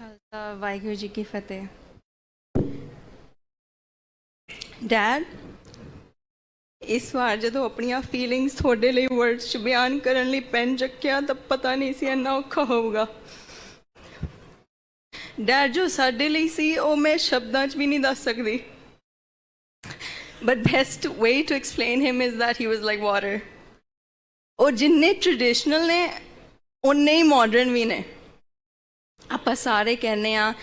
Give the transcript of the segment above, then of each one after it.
ਖਾਲਸਾ, ਵਾਹਿਗੁਰੂ ਜੀ ਕੀ ਫਤਿਹ। Dad ਇਸ ਵਾਰ ਜਦੋਂ ਆਪਣੀਆਂ ਫੀਲਿੰਗਸ ਤੁਹਾਡੇ ਲਈ ਵਰਡਸ 'ਚ ਬਿਆਨ ਕਰਨ ਲਈ ਪੈਨ ਚੱਕਿਆ, ਤਾਂ ਪਤਾ ਨਹੀਂ ਸੀ ਇੰਨਾ ਔਖਾ ਹੋਊਗਾ। ਡੈਡ ਜੋ ਸਾਡੇ ਲਈ ਸੀ, ਉਹ ਮੈਂ ਸ਼ਬਦਾਂ 'ਚ ਵੀ ਨਹੀਂ ਦੱਸ ਸਕਦੀ। But best way to explain him is that he was like water ਉਹ ਜਿੰਨੇ ਟ੍ਰੈਡੀਸ਼ਨਲ ਨੇ ਉਨੇ ਹੀ ਮਾਡਰਨ ਵੀ ਨੇ। ਆਪਾਂ ਸਾਰੇ ਕਹਿੰਦੇ ਆ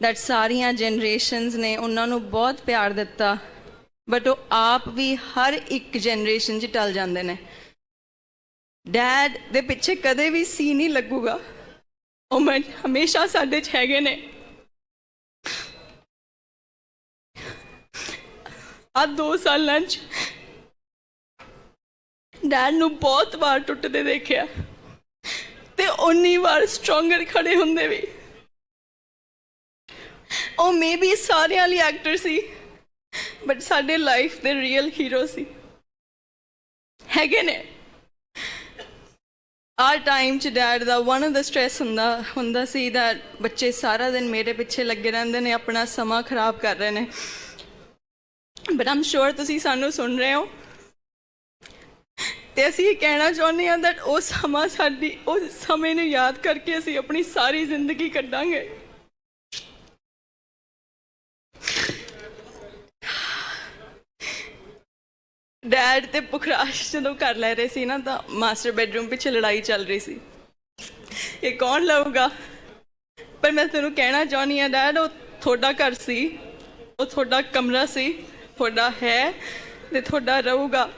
that ਸਾਰੀਆਂ ਜਨਰੇਸ਼ਨਸ ਨੇ ਉਹਨਾਂ ਨੂੰ ਬਹੁਤ ਪਿਆਰ ਦਿੱਤਾ ਬਟ ਉਹ ਆਪ ਵੀ ਹਰ ਇੱਕ ਜਨਰੇਸ਼ਨ 'ਚ ਟਲ ਜਾਂਦੇ ਨੇ। ਡੈਡ ਦੇ ਪਿੱਛੇ ਕਦੇ ਵੀ ਸੀ ਨਹੀਂ ਲੱਗੂਗਾ। ਉਹ ਮੈਂ ਹਮੇਸ਼ਾ ਸਾਡੇ 'ਚ ਹੈਗੇ ਨੇ। ਆ ਦੋ ਸਾਲਾਂ 'ਚ ਡੈਡ ਨੂੰ ਬਹੁਤ ਵਾਰ ਟੁੱਟਦੇ ਦੇਖਿਆ। ਤੇ ਉਨੀ ਵਾਰ ਸਟਰੋਂਗਰ ਖੜੇ ਹੁੰਦੇ ਵੀ। ਉਹ ਮੇਬੀ ਸਾਰਿਆਂ ਲਈ ਐਕਟਰ ਸੀ ਬਟ ਸਾਡੇ ਲਾਈਫ ਦੇ ਰੀਅਲ ਹੀਰੋ ਸੀ। ਹੈਗੇ ਨੇ। ਆਰ ਟਾਈਮ ਚ ਡੈਡ ਦਾ ਵਨ ਆਫ ਦਾ ਸਟ੍ਰੈਸ ਹੁੰਦਾ ਹੁੰਦਾ ਸੀ ਦਾ ਬੱਚੇ ਸਾਰਾ ਦਿਨ ਮੇਰੇ ਪਿੱਛੇ ਲੱਗੇ ਰਹਿੰਦੇ ਨੇ, ਆਪਣਾ ਸਮਾਂ ਖਰਾਬ ਕਰ ਰਹੇ ਨੇ। ਬਟ ਆਮ ਸ਼ੋਰ ਤੁਸੀਂ ਸਾਨੂੰ ਸੁਣ ਰਹੇ ਹੋ। ਤੇ ਅਸੀਂ ਇਹ ਕਹਿਣਾ ਚਾਹੁੰਦੇ ਹਾਂ that ਉਹ ਸਮਾਂ ਸਾਡੀ ਉਸ ਸਮੇਂ ਨੂੰ ਯਾਦ ਕਰਕੇ ਅਸੀਂ ਆਪਣੀ ਸਾਰੀ ਜ਼ਿੰਦਗੀ ਕੱਢਾਂਗੇ। ਡੈਡ ਤੇ ਪੁਖਰਾਸ਼ ਜਦੋਂ ਕਰ ਲੈ ਰਹੇ ਸੀ ਨਾ ਤਾਂ ਮਾਸਟਰ ਬੈਡਰੂਮ ਪਿੱਛੇ ਲੜਾਈ ਚੱਲ ਰਹੀ ਸੀ। ਇਹ ਕੌਣ ਲਊਗਾ? ਪਰ ਮੈਂ ਤੈਨੂੰ ਕਹਿਣਾ ਚਾਹੁੰਦੀ ਹਾਂ ਡੈਡ ਉਹ ਤੁਹਾਡਾ ਘਰ ਸੀ, ਉਹ ਤੁਹਾਡਾ ਕਮਰਾ ਸੀ, ਤੁਹਾਡਾ ਹੈ ਤੇ ਤੁਹਾਡਾ ਰਹੂਗਾ।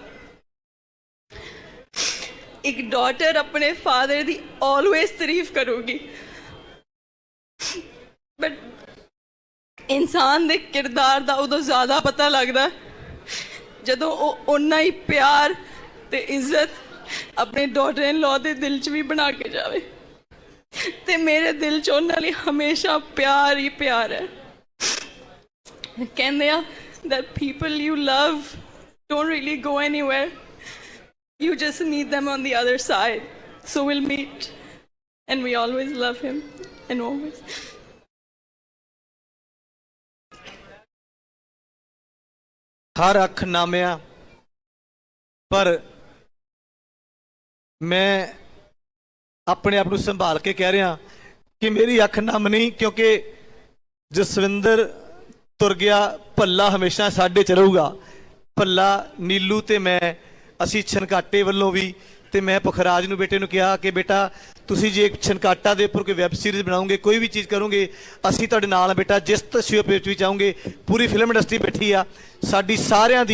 ਇੱਕ ਡਾਟਰ ਆਪਣੇ ਫਾਦਰ ਦੀ ਆਲਵੇਸ ਤਾਰੀਫ ਕਰੂਗੀ। ਬਟ ਇਨਸਾਨ ਦੇ ਕਿਰਦਾਰ ਦਾ ਉਦੋਂ ਜ਼ਿਆਦਾ ਪਤਾ ਲੱਗਦਾ। ਜਦੋਂ ਉਹ ਓਨਾ ਹੀ ਪਿਆਰ ਤੇ ਇੱਜ਼ਤ ਆਪਣੇ ਡਾਟਰ ਇਨ ਲਾ ਦੇ ਦਿਲ 'ਚ ਵੀ ਬਣਾ ਕੇ ਜਾਵੇ ਤੇ ਮੇਰੇ ਦਿਲ 'ਚ ਉਹਨਾਂ ਲਈ ਹਮੇਸ਼ਾ ਪਿਆਰ ਹੀ ਪਿਆਰ ਹੈ ਕਹਿੰਦੇ ਆ that people you love don't really go anywhere you just need them on the other side so we'll meet and we always love him and always ਹਰ ਅੱਖ ਨਾਮਿਆ। ਪਰ ਮੈਂ ਆਪਣੇ ਆਪ ਨੂੰ ਸੰਭਾਲ ਕੇ ਕਹਿ ਰਿਹਾ ਕਿ ਮੇਰੀ ਅੱਖ ਨਮ ਨਹੀਂ, ਕਿਉਂਕਿ ਜਸਵਿੰਦਰ ਤੁਰ ਗਿਆ, ਭੱਲਾ ਹਮੇਸ਼ਾ ਸਾਡੇ ਚ ਰਹੂਗਾ। ਭੱਲਾ, ਨੀਲੂ ਤੇ ਮੈਂ, ਅਸੀਂ ਛਨਕਾਟੇ ਵੱਲੋਂ ਵੀ ਤੇ ਮੈਂ ਪੁਖਰਾਜ ਨੂੰ ਬੇਟੇ ਨੂੰ ਕਿਹਾ ਕਿ ਬੇਟਾ, ਤੁਸੀਂ ਜੇ ਛਨਕਾਟਾ ਦੇ ਉੱਪਰ ਕੋਈ ਵੈਬ ਸੀਰੀਜ਼ ਬਣਾਓਗੇ ਕੋਈ ਵੀ ਚੀਜ਼ ਕਰੋਗੇ, ਅਸੀਂ ਤੁਹਾਡੇ ਨਾਲ ਆ ਬੇਟਾ, ਜਿਸ ਤਸਵੀਰ ਵਿੱਚ ਵੀ ਚਾਹੋਗੇ ਪੂਰੀ ਫਿਲਮ ਇੰਡਸਟਰੀ ਬੈਠੀ ਆ, ਸਾਡੀ ਸਾਰਿਆਂ ਦੀ